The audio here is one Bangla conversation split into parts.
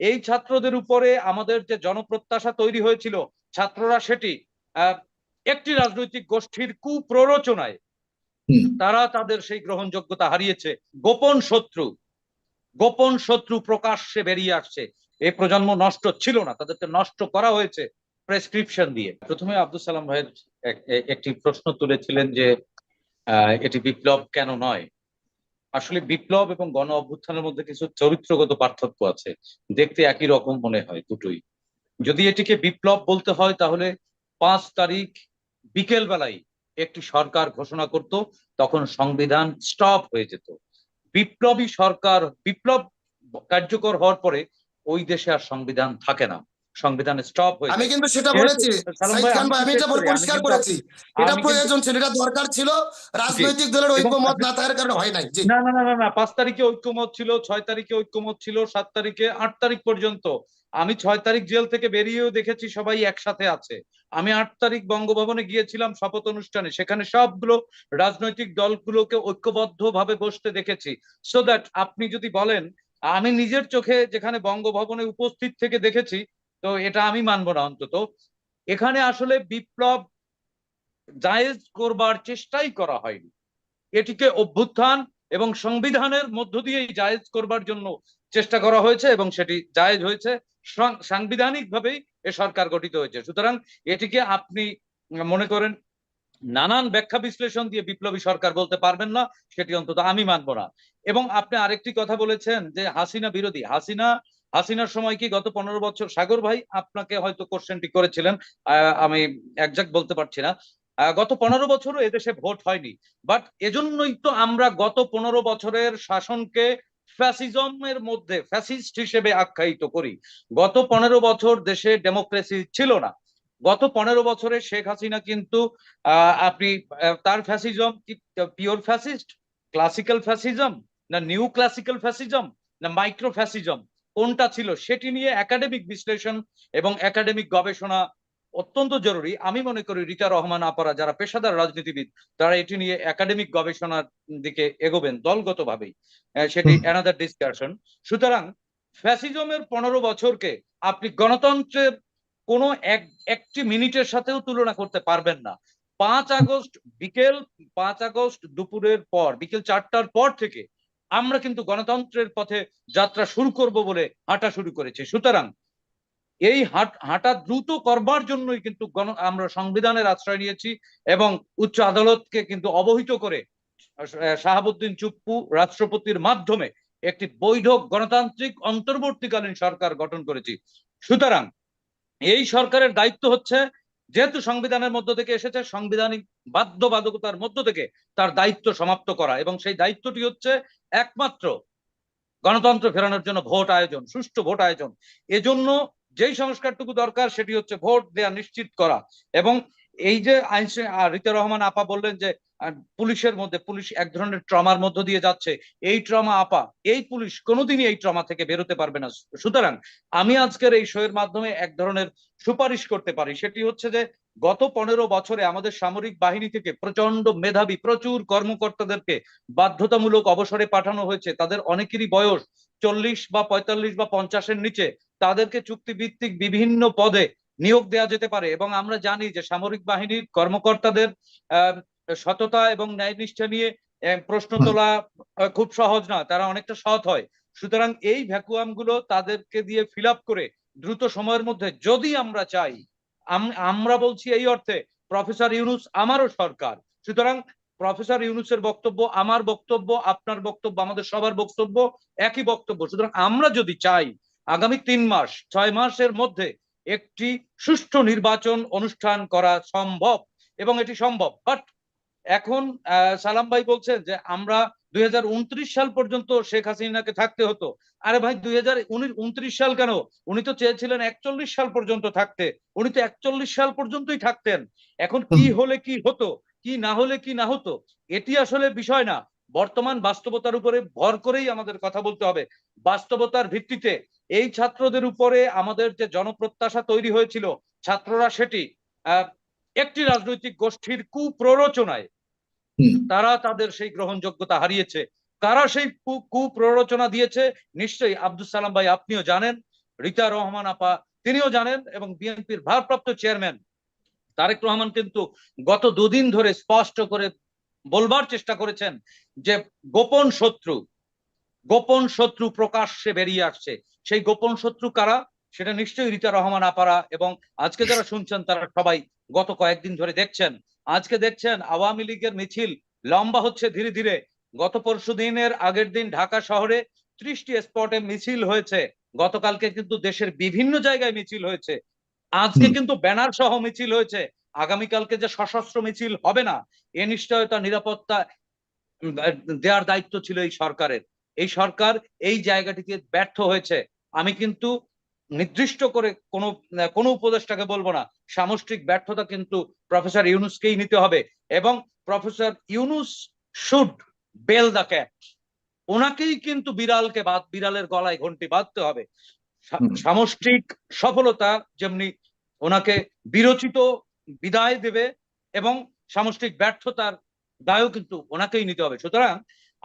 এই ছাত্রদের উপরে আমাদের যে জনপ্রত্যাশা তৈরি হয়েছিল ছাত্ররা সেটি একটি রাজনৈতিক গোষ্ঠীর কুপ্ররোচনায় তারা তাদের সেই গ্রহণযোগ্যতা হারিয়েছে। গোপন শত্রু গোপন শত্রু প্রকাশ্যে বেরিয়ে আসছে। এই প্রজন্ম নষ্ট ছিল না তাদেরকে নষ্ট করা হয়েছে প্রেসক্রিপশন দিয়ে। প্রথমে আব্দুল সালাম ভাইয়ের একটি প্রশ্ন তুলেছিলেন যে আহ, এটি বিপ্লব কেন নয়? আসলে বিপ্লব এবং গণ অভ্যুত্থানের মধ্যে কিছু চরিত্রগত পার্থক্য আছে। দেখতে একই রকম মনে হয় দুটোই। যদি এটিকে বিপ্লব বলতে হয়, তাহলে পাঁচ তারিখ বিকেল বেলায় একটি সরকার ঘোষণা করত, তখন সংবিধান স্টপ হয়ে যেত। বিপ্লবী সরকার, বিপ্লব কার্যকর হওয়ার পরে ওই দেশে আর সংবিধান থাকে না। সংবিধান স্টপ হয়ে আমি কিন্তু সেটা বলেছি। আমি ভাই আমি এটা আমি পরিষ্কার করেছি। এটা প্রয়োজন ছিল এটা দরকার ছিল। রাজনৈতিক দলের ঐক্যমত না থাকার কারণে হয় নাই। জি। না না না না না পাঁচ তারিখে ঐক্যমত ছিল ছয় তারিখে ঐক্যমত ছিল সাত তারিখে আট তারিখ পর্যন্ত। আমি ছয় তারিখ জেল থেকে বেরিয়েও দেখেছি সবাই একসাথে আছে। আমি আট তারিখ বঙ্গভবনে গিয়েছিলাম শপথ অনুষ্ঠানে। সেখানে সবগুলো রাজনৈতিক দলগুলোকে ঐক্যবদ্ধ ভাবে বসতে দেখেছি। সো দ্যাট আপনি যদি বলেন আমি নিজের চোখে যেখানে বঙ্গভবনে উপস্থিত থেকে দেখেছি তো এটা আমি মানবো না অন্তত। এখানে আসলে বিপ্লব জায়েজ করবার চেষ্টাই করা হয়নি। এটিকে অভ্যুত্থান এবং সংবিধানের মধ্য দিয়েই জায়েজ করবার জন্য চেষ্টা করা হয়েছে এবং সেটি জায়েজ হয়েছে। সাংবিধানিক ভাবেই এ সরকার গঠিত হয়েছে। সুতরাং এটিকে আপনি মনে করেন নানান ব্যাখ্যা বিশ্লেষণ দিয়ে বিপ্লবী সরকার বলতে পারবেন না, সেটি অন্তত আমি মানব না। এবং আপনি আরেকটি কথা বলেছেন যে হাসিনা বিরোধী। হাসিনা হাসিনার সময় কি গত পনেরো বছর সাগর ভাই, আপনাকে হয়তো কোশ্চেনটি করেছিলেন আমি একজাক্ট বলতে পারছি না। গত পনেরো বছরও এদেশে ভোট হয়নি। বাট এজন্যই তো আমরা গত পনেরো বছরের শাসনকে ফ্যাসিজমের মধ্যে ফ্যাসিস্ট হিসেবে আখ্যায়িত করি। গত পনেরো বছর দেশে ডেমোক্রেসি ছিল না। গত পনেরো বছরে শেখ হাসিনা কিন্তু আপনি তার ফ্যাসিজম কি পিওর ফ্যাসিস্ট ক্লাসিক্যাল ফ্যাসিজম না নিউ ক্লাসিক্যাল ফ্যাসিজম না মাইক্রো ফ্যাসিজম কোনটা ছিল সেটি নিয়ে একাডেমিক বিশ্লেষণ এবং একাডেমিক গবেষণা অত্যন্ত জরুরি। আমি মনে করি রিতা রহমান আপারা যারা পেশাদার রাজনীতিবিদ তারা এটি নিয়ে একাডেমিক গবেষণার দিকে এগোবেন দলগতভাবেই। সেটি অ্যানাদার ডিসকাশন সুতরাং ফ্যাসিজমের পনেরো বছরকে আপনি গণতন্ত্রের কোনো এক একটি মিনিটের সাথেও তুলনা করতে পারবেন না। পাঁচ আগস্ট বিকেল পাঁচ আগস্ট দুপুরের পর বিকেল চারটার পর থেকে আমরা কিন্তু গণতন্ত্রের পথে যাত্রা শুরু করব বলে হাঁটা শুরু করেছি। সুতরাং এই হাট দ্রুত করবার জন্যই কিন্তু গণ, আমরা সংবিধানের আশ্রয় নিয়েছি এবং উচ্চ আদালতকে কিন্তু অবহিত করে শাহাবুদ্দিন চুপ্পু রাষ্ট্রপতির মাধ্যমে একটি বৈধ গণতান্ত্রিক অন্তর্বর্তীকালীন সরকার গঠন করেছি। সুতরাং এই সরকারের দায়িত্ব হচ্ছে যেহেতু সংবিধানের মধ্য থেকে এসেছে, সাংবিধানিক বাধ্যবাধকতার মধ্য থেকে তার দায়িত্ব সমাপ্ত করা এবং সেই দায়িত্বটি হচ্ছে একমাত্র গণতন্ত্র ফেরানোর জন্য ভোট আয়োজন, সুষ্ঠু ভোট আয়োজন। এজন্য যেই সংস্কারটুকু দরকার সেটি হচ্ছে ভোট দেয়া নিশ্চিত করা এবং এই যে রিতা রহমান আপা বললেন যে পুলিশের মধ্যে, পুলিশ এক ধরনের ট্রমার মধ্য দিয়ে যাচ্ছে। এই ট্রমা আপা, এই পুলিশ কোনোদিনই এই ট্রমা থেকে বেরোতে পারবে না। সুতরাং আমি আজকের এই শোয়ের মাধ্যমে এক ধরনের সুপারিশ করতে পারি। সেটি হচ্ছে যে, গত পনেরো বছরে আমাদের সামরিক বাহিনী থেকে প্রচণ্ড মেধাবী, প্রচুর কর্মকর্তাদেরকে বাধ্যতামূলক অবসরে পাঠানো হয়েছে। তাদের অনেকেরই বয়স চল্লিশ বা পঁয়তাল্লিশ বা পঞ্চাশের নিচে। তাদেরকে চুক্তিভিত্তিক বিভিন্ন পদে নিয়োগ দেওয়া যেতে পারে এবং আমরা জানি যে সামরিক বাহিনীর কর্মকর্তাদের সততা এবং ন্যায়নিষ্ঠা নিয়ে প্রশ্ন তোলা খুব সহজ না তারা অনেকটা সৎ হয়। সুতরাং এই ভ্যাকুয়ামগুলো তাদেরকে দিয়ে ফিল করে দ্রুত সময়ের মধ্যে যদি আমরা চাই আম- আমরা বলছি এই অর্থে প্রফেসর ইউনুস আমারও সরকার। সুতরাং প্রফেসর ইউনুসের বক্তব্য আমার বক্তব্য আপনার বক্তব্য আমাদের সবার বক্তব্য একই বক্তব্য। সুতরাং আমরা যদি চাই আগামী তিন মাস ছয় মাসের মধ্যে একটি সুষ্ঠু নির্বাচন অনুষ্ঠান করা সম্ভব এবং এটি সম্ভব। বাট এখন সালাম ভাই বলছেন যে আমরা দুই সাল পর্যন্ত শেখ হাসিনাকে থাকতে হতো। আরে ভাই দুই হাজার উনত্রিশ সাল কেন? উনি তো চেয়েছিলেন একচল্লিশ সাল পর্যন্ত থাকতে। উনি তো একচল্লিশ সাল পর্যন্তই থাকতেন। এখন কি হলে কি হতো? কি না হলে কি না হতো? এটি আসলে বিষয় না। বর্তমান বাস্তবতার উপরে ভর করেই আমাদের কথা বলতে হবে। বাস্তবতার ভিত্তিতে এই ছাত্রদের উপরে আমাদের যে জনপ্রত্যাশা তৈরি হয়েছিল ছাত্ররা সেটি একটি রাজনৈতিক গোষ্ঠীর কুপ্ররোচনায় তারা তাদের সেই গ্রহণযোগ্যতা হারিয়েছে। কারা সেই কুপ্ররোচনা দিয়েছে নিশ্চয়ই আব্দুল সালাম ভাই আপনিও জানেন রিতা রহমান আপা তিনিও জানেন এবং বিএনপির ভারপ্রাপ্ত চেয়ারম্যান তারেক রহমান কিন্তু গত দুদিন ধরে স্পষ্ট করে বলবার চেষ্টা করেছেন যে গোপন শত্রু গোপন শত্রু প্রকাশ্যে বেরিয়ে আসছে। সেই গোপন শত্রু কারা? সেটা নিশ্চয়ই রিতা রহমান আপারা এবং আজকে যারা শুনছেন তারা সবাই গত কয়েকদিন ধরে দেখছেন। আজকে দেখছেন আওয়ামী লীগের মিছিল লম্বা হচ্ছে ধীরে ধীরে। গত পরশু দিনের আগের দিন ঢাকা শহরে ত্রিশটি স্পটে মিছিল হয়েছে। গতকালকে কিন্তু দেশের বিভিন্ন জায়গায় মিছিল হয়েছে। আজকে কিন্তু ব্যানার সহ মিছিল হয়েছে। আগামীকালকে যে সশস্ত্র মিছিল হবে না এ নিশ্চয়তা নিরাপত্তা দেওয়ার দায়িত্ব ছিল এই সরকারের। এই সরকার এই জায়গাটিতে ব্যর্থ হয়েছে। আমি কিন্তু নির্দিষ্ট করে কোনো কোনো উপদেষ্টাকে বলব না। সামষ্টিক ব্যর্থতা কিন্তু প্রফেসর ইউনুসকেই নিতে হবে এবং professor Yunus should bell the cat ওনাকেই কিন্তু বিড়ালকে বাদ বিড়ালের গলায় ঘন্টি বাঁধতে হবে। সামষ্টিক সফলতা যেমনি ওনাকে বিরচিত বিদায় দেবে এবং সামষ্টিক ব্যর্থতার দায়ও কিন্তু ওনাকেই নিতে হবে। সুতরাং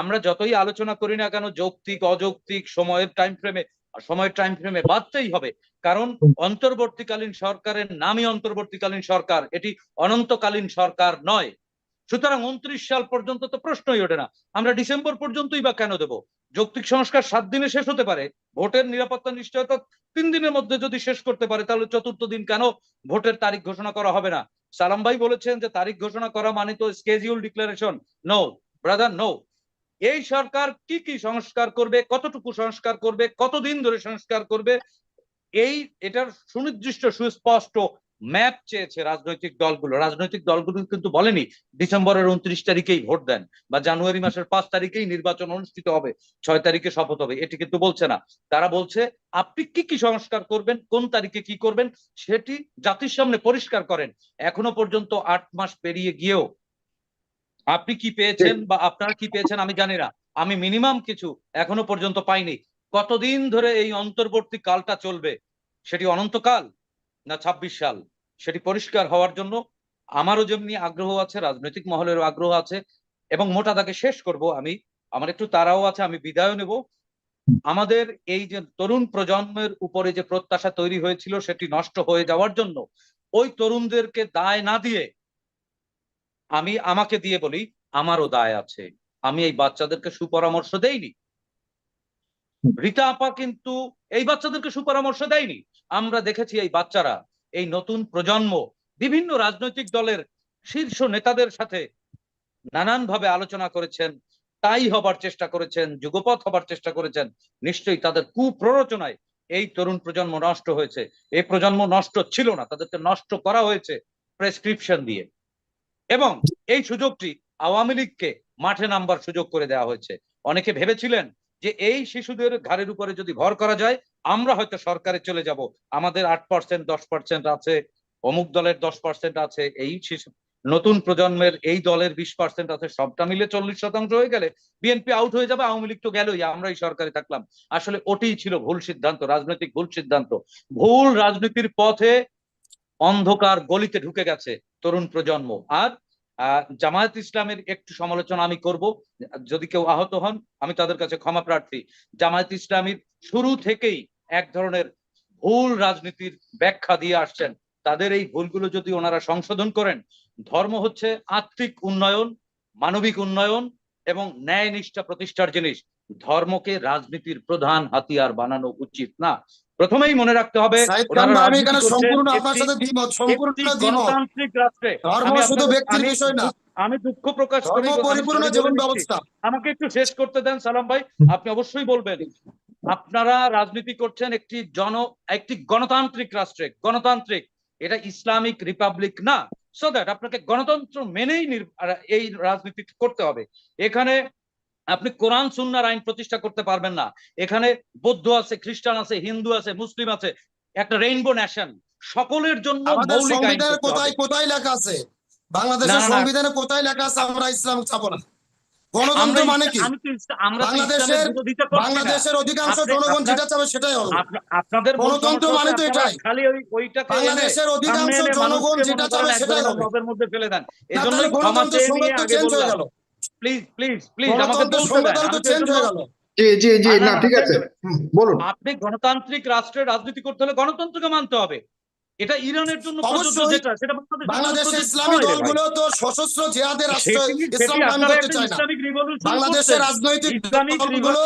আমরা যতই আলোচনা করি না কেন, যৌক্তিক, অযৌক্তিক সময়ের টাইম ফ্রেমে সময়ের টাইম ফ্রেমে বাঁধতেই হবে। কারণ অন্তর্বর্তীকালীন সরকারের নামই অন্তর্বর্তীকালীন সরকার, এটি অনন্তকালীন সরকার নয়। সুতরাং উনত্রিশ সাল পর্যন্ত তো প্রশ্নই ওঠে না, আমরা ডিসেম্বর পর্যন্তই বা কেন দেব? যৌক্তিক সংস্কার সাত দিনে শেষ হতে পারে, ভোটের নিরাপত্তা নিশ্চয়তা তিন দিনের মধ্যে যদি শেষ করতে পারে, তাহলে চতুর্থ দিন কেন ভোটের তারিখ ঘোষণা করা হবে না? সালাম ভাই বলেছেন যে তারিখ ঘোষণা করা মানে তো schedule declaration no brother no এই সরকার কি কি সংস্কার করবে, কতটুকু সংস্কার করবে, কতদিন ধরে সংস্কার করবে, এই এটার সুনির্দিষ্ট, সুস্পষ্ট ম্যাপ চেয়েছে রাজনৈতিক দলগুলো। রাজনৈতিক দলগুলো কিন্তু বলেনি, ডিসেম্বরের উনত্রিশ তারিখেই ভোট দেন বা জানুয়ারি মাসের পাঁচ তারিখেই নির্বাচন অনুষ্ঠিত হবে, ছয় তারিখে শপথ হবে। এটি কিন্তু বলছে না। তারা বলছে, আপনি কি কি সংস্কার করবেন, কোন তারিখে কি করবেন, সেটি জাতির সামনে পরিষ্কার করেন। এখনও পর্যন্ত আট মাস পেরিয়ে গিয়েও আপনি কি পেয়েছেন বা আপনারা কি পেয়েছেন আমি জানি না। আমি মিনিমাম কিছু এখনও পর্যন্ত পাইনি। কতদিন ধরে এই অন্তর্বর্তী কালটা চলবে? সেটি অনন্তকাল না ছাব্বিশ সাল? সেটি পরিষ্কার হওয়ার জন্য আমারও যেমনি আগ্রহ আছে রাজনৈতিক মহলেরও আগ্রহ আছে এবং মোটা দাগে শেষ করব আমি। আমার একটু তারাও আছে আমি বিদায় নেব। আমাদের এই যে তরুণ প্রজন্মের উপরে যে প্রত্যাশা তৈরি হয়েছিল সেটি নষ্ট হয়ে যাওয়ার জন্য ওই তরুণদেরকে দায় না দিয়ে আমি আমাকে দিয়ে বলি, আমারও দায় আছে। আমি এই বাচ্চাদেরকে সুপরামর্শ দেইনি। রীতা আপা কিন্তু এই বাচ্চাদেরকে সুপরামর্শ দেয়নি। আমরা দেখেছি এই বাচ্চারা, এই নতুন প্রজন্ম, বিভিন্ন রাজনৈতিক দলের শীর্ষ নেতাদের সাথে নানান ভাবে আলোচনা করেছেন, তাই হবার চেষ্টা করেছেন যুগপথ হবার চেষ্টা করেছেন। নিশ্চয়ই তাদের কুপ্ররোচনায় এই তরুণ প্রজন্ম নষ্ট হয়েছে। এই প্রজন্ম নষ্ট ছিল না, তাদেরকে নষ্ট করা হয়েছে প্রেসক্রিপশন দিয়ে। এবং এই সুযোগটি আওয়ামী লীগকে মাঠে নামবার সুযোগ করে দেওয়া হয়েছে। অনেকে ভেবেছিলেন যে এই শিশুদের ঘাড়ের উপরে যদি ভর করা যায়, আমরা হয়তো সরকারে চলে যাব। আমাদের আট পার্সেন্ট দশ পার্সেন্ট আছে, অমুক দলের দশ পার্সেন্ট আছে, এই শিশু, নতুন প্রজন্মের এই দলের বিশ পার্সেন্ট আছে, সবটা মিলে চল্লিশ শতাংশ হয়ে গেলে বিএনপি আউট হয়ে যাবে, আওয়ামী লীগ তো গেলই, আমরাই সরকারে থাকলাম। আসলে ওটিই ছিল ভুল সিদ্ধান্ত, রাজনৈতিক ভুল সিদ্ধান্ত। ভুল রাজনীতির পথে অন্ধকার গলিতে ঢুকে গেছে তরুণ প্রজন্ম। আর জামায়াত ইসলামের একটু সমালোচনা আমি করব। যদি কেউ আহত হন, আমি তাদের কাছে ক্ষমা প্রার্থী। জামায়াত ইসলামীর শুরু থেকেই এক ধরনের ভুল রাজনীতির ব্যাখ্যা দিয়ে আসছেন। তাদের এই ভুলগুলো যদি ওনারা সংশোধন করেন, ধর্ম হচ্ছে আত্মিক উন্নয়ন, মানবিক উন্নয়ন এবং ন্যায় নিষ্ঠা প্রতিষ্ঠার জিনিস। ধর্মকে রাজনীতির প্রধান হাতিয়ার বানানো উচিত না। প্রথমেই মনে রাখতে হবে আমি এখানে সম্পূর্ণ আপনার সাথে দ্বিমত সম্পূর্ণ গণতান্ত্রিক রাষ্ট্রে। ধর্ম শুধু ব্যক্তির বিষয় না। দুঃখ- আমি দুঃখ প্রকাশ করি পরিপূর্ণ জীবন ব্যবস্থা। আমাকে একটু শেষ করতে দেন সালাম ভাই। আপনি অবশ্যই বলবেন আপনারা রাজনীতি করছেন একটি জন একটি গণতান্ত্রিক রাষ্ট্রে। গণতান্ত্রিক এটা ইসলামিক রিপাবলিক না। সো দ্যাট আপনাকে গণতন্ত্র মেনেই এই রাজনীতি করতে হবে। এখানে আপনি কোরআন সুন্নার আইন প্রতিষ্ঠা করতে পারবেন না। এখানে বৌদ্ধ আছে খ্রিস্টান আছে হিন্দু আছে মুসলিম আছে একটা রেইনবো নেশন সকলের জন্য মৌলিক আইন কোথায় কোথায় লেখা আছে? বাংলাদেশের। সংবিধানে কোথায় লেখা আছে? আমরা ইসলাম চাবো না। গণতন্ত্র মানে কি? বাংলাদেশের-। বাংলাদেশের অধিকাংশ জনগণ যেটা চাবে সেটাই হবে। আপনাদের গণতন্ত্র মানে তো এটাই। খালি ওই ওইটাকে বাংলাদেশের অধিকাংশ জনগণ যেটা চাবে সেটাই হবে। মধ্যে ফেলে দেন। এজন্য ক্ষমা গণতন্ত্র চেয়ে নিয়ে আগে বললাম। গেল। প্লিজ প্লিজ প্লিজ আমাকে বলতে দেন সংবিধান আমি তো তো চেঞ্জ হয়ে গেল। জি জি জি না ঠিক আছে। বলুন। আপনি গণতান্ত্রিক রাষ্ট্রের রাজনীতি করতে হলে গণতন্ত্রকে মানতে হবে। এটা ইরানের জন্য প্রযোজ্য যেটা সেটা বাংলাদেশের ইসলামী। দলগুলো তো সশস্ত্র জিহাদের রাষ্ট্র ইসলাম সেটি করতে চায় না। বাংলাদেশের রাজনৈতিক দলগুলো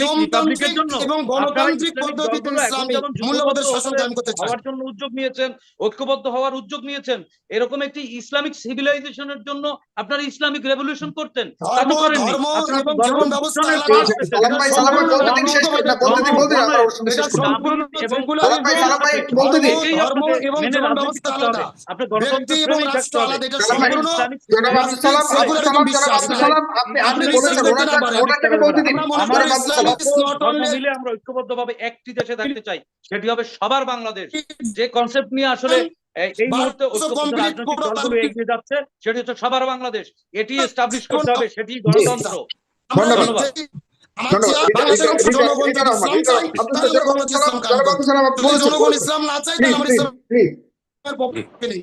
নিয়মতান্ত্রিক এবং গণতান্ত্রিক পদ্ধতিতে ইসলামী মূল্যবোধের শাসন কায়েম করতে চায়। হওয়ার জন্য উদ্যোগ নিয়েছেন ঐক্যবদ্ধ হওয়ার উদ্যোগ নিয়েছেন এরকম একটি ইসলামিক সিভিলাইজেশনের জন্য আপনারা ইসলামিক রেভলিউশন করতেন। ধর্ম। ধর্ম এবং জীবন ব্যবস্থা দিন দিন দিন এবং ধর্ম এবং জীবন ব্যবস্থা আলাদা। ব্যক্তি এবং রাষ্ট্র আলাদা, এটা সম্পূর্ণ আপনি আপনি বিশ্বাস করতে না পারেন। আমরা মিলে আমরা ঐক্যবদ্ধভাবে একটি দেশে থাকতে চাই সেটি হবে সবার বাংলাদেশ। যে কনসেপ্ট নিয়ে আসলে এই- মুহূর্তে রাজনৈতিক দলগুলো এগিয়ে যাচ্ছে সেটি হচ্ছে সবার বাংলাদেশ। এটি এস্টাবলিশ করতে হবে সেটি গণতন্ত্র। ধন্যবাদ। জনগণ ইসলাম না চাই তাহলে আমরা ইসলামের পক্ষে নেই।